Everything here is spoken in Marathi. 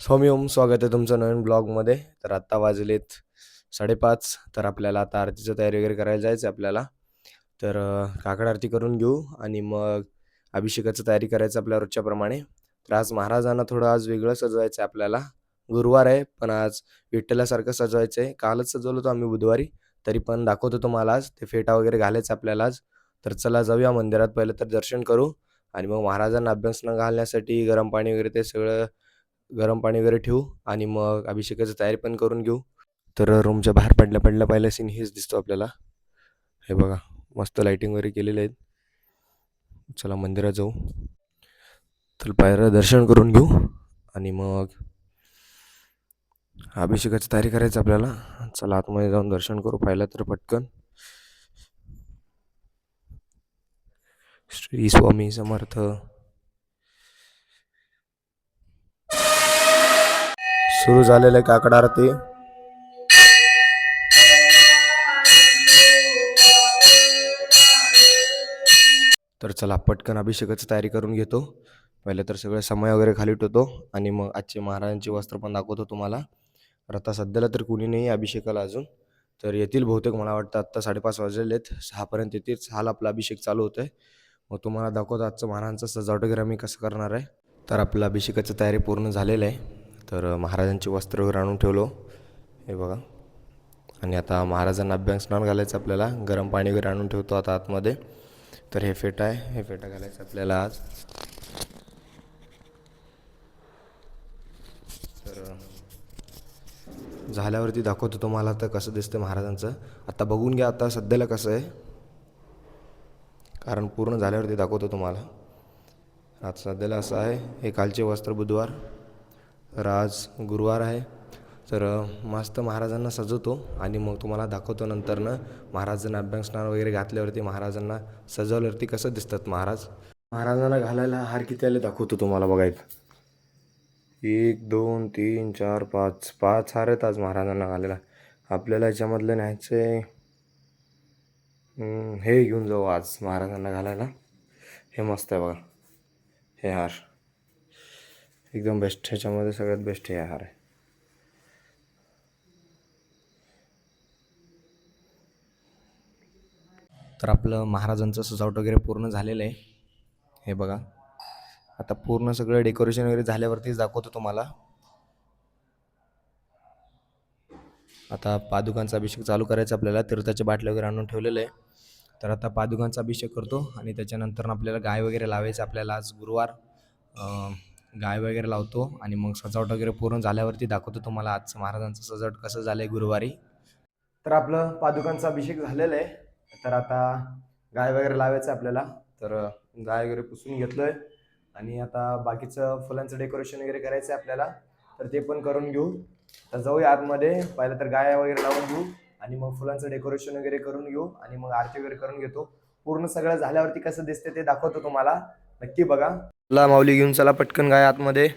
स्वामी ओम स्वागत आहे तुमचं नवीन ब्लॉगमध्ये. तर आत्ता वाजलेत साडेपाच तर आपल्याला आता आरतीचं तयारी वगैरे करायला जायचं आहे आपल्याला. तर काकड आरती करून घेऊ आणि मग अभिषेकाचं तयारी करायचं आपल्या रोजच्याप्रमाणे. तर आज महाराजांना थोडं आज वेगळं सजवायचं आहे आपल्याला. गुरुवार आहे पण आज विठ्ठलासारखं सजवायचं आहे कालच सजवलं होतं आम्ही बुधवारी तरी पण दाखवतो तुम्हाला आज. ते फेटा वगैरे घालायचं आपल्याला आज. तर चला जाऊया मंदिरात पहिलं तर दर्शन करू. आणि मग महाराजांना अभ्यास न घालण्यासाठी गरम पाणी वगैरे ते सगळं गरम पाणी वगैरे ठेवू आणि मग अभिषेकाची तयारी पण करून घेऊ. तर रूमच्या बाहेर पडल्या पडल्या पहिला सीन हेच दिसतो आपल्याला. हे बघा मस्त लाईटिंग वगैरे केलेले आहेत. चला मंदिरात जाऊ. तर पायऱ्या दर्शन करून घेऊ आणि मग अभिषेकाची तयारी करायची आपल्याला. चला आतमध्ये जाऊन दर्शन करू पाहिलं तर पटकन. श्री स्वामी समर्थ. सुरू झालेलं आहे काकड आरती तर चला पटकन अभिषेकाची तयारी करून घेतो. पहिले तर सगळे समय वगैरे खाली ठेवतो आणि मग आजचे महाराजांची वस्त्र पण दाखवतो तुम्हाला. तर आता सध्याला तर कुणी नाही आहे अभिषेकाला अजून. तर येतील बहुतेक मला वाटतं आत्ता साडेपाच वाजलेले आहेत. सहापर्यंत येतील. सहाला आपला अभिषेक चालू होतो आहे मग तुम्हाला दाखवतो आजचं महाराजांचं सजावट वगैरे आम्ही कसं करणार आहे. तर आपलं अभिषेकाची तयारी पूर्ण झालेलं आहे. तर महाराजांचे वस्त्र वगैरे आणून ठेवलो. हे बघा. आणि आता महाराजांना अभ्यंग स्नान घालायचं आपल्याला. गरम पाणी वगैरे आणून ठेवतो आता आतमध्ये. तर हे फेटा आहे. हे फेटा घालायचं आपल्याला आज. तर झाल्यावरती दाखवतो तुम्हाला तर कसं दिसतं महाराजांचं. आता बघून घ्या आता सध्याला कसं आहे. कारण पूर्ण झाल्यावरती दाखवतो तुम्हाला. आज सध्याला असं आहे. हे कालचे वस्त्र बुधवार. तर आज गुरुवार आहे. तर मस्त महाराजांना सजवतो आणि मग तुम्हाला दाखवतो नंतरनं महाराजांना अभ्यंगस्नान वगैरे घातल्यावरती महाराजांना सजवल्यावरती कसं दिसतात महाराज? महाराजांना घालायला हार किती आले दाखवतो तुम्हाला बघायचं एक. दोन तीन चार पाच. पाच हार आहेत आज महाराजांना घालायला. आपल्याला याच्यामधले न्यायचे हे घेऊन जाऊ आज महाराजांना घालायला. हे मस्त आहे बघा. हे हार. एकदम बेस्ट ह्याच्यामध्ये सगळ्यात बेस्ट हे हार आहे. तर आपलं महाराजांचं सजावट वगैरे पूर्ण झालेलं आहे. हे बघा. आता पूर्ण सगळं डेकोरेशन वगैरे झाल्यावरतीच दाखवतो तुम्हाला. आता पादुकांचा अभिषेक चालू करायचा आपल्याला. तीर्थाचे बाटले वगैरे आणून ठेवलेलं आहे. तर आता पादुकांचा अभिषेक करतो आणि त्याच्यानंतर आपल्याला गाय वगैरे लावायचं आपल्याला आज गुरुवार. गाय वगैरे लावतो आणि मग सजावट वगैरे पूर्ण झाल्यावरती दाखवतो तुम्हाला आजचं महाराजांचं सजावट कसं झालं आहे गुरुवारी. तर आपलं पादुकांचा अभिषेक झालेला आहे. तर आता गाय वगैरे लावायचं आहे आपल्याला. तर गाय वगैरे पुसून घेतलं आहे आणि आता बाकीचं फुलांचं डेकोरेशन वगैरे करायचं आहे आपल्याला. तर ते पण करून घेऊ. तर जाऊया आतमध्ये. पहिलं तर गाय वगैरे लावून घेऊ. आणि मग फुलांचं डेकोरेशन वगैरे करून घेऊ. आणि मग आरती वगैरे करून घेतो. पूर्ण सगळं झाल्यावरती कसं दिसते ते दाखवतो तुम्हाला. नक्की बघा. चला माऊली घेऊन चला पटकन गाय आतमध्ये.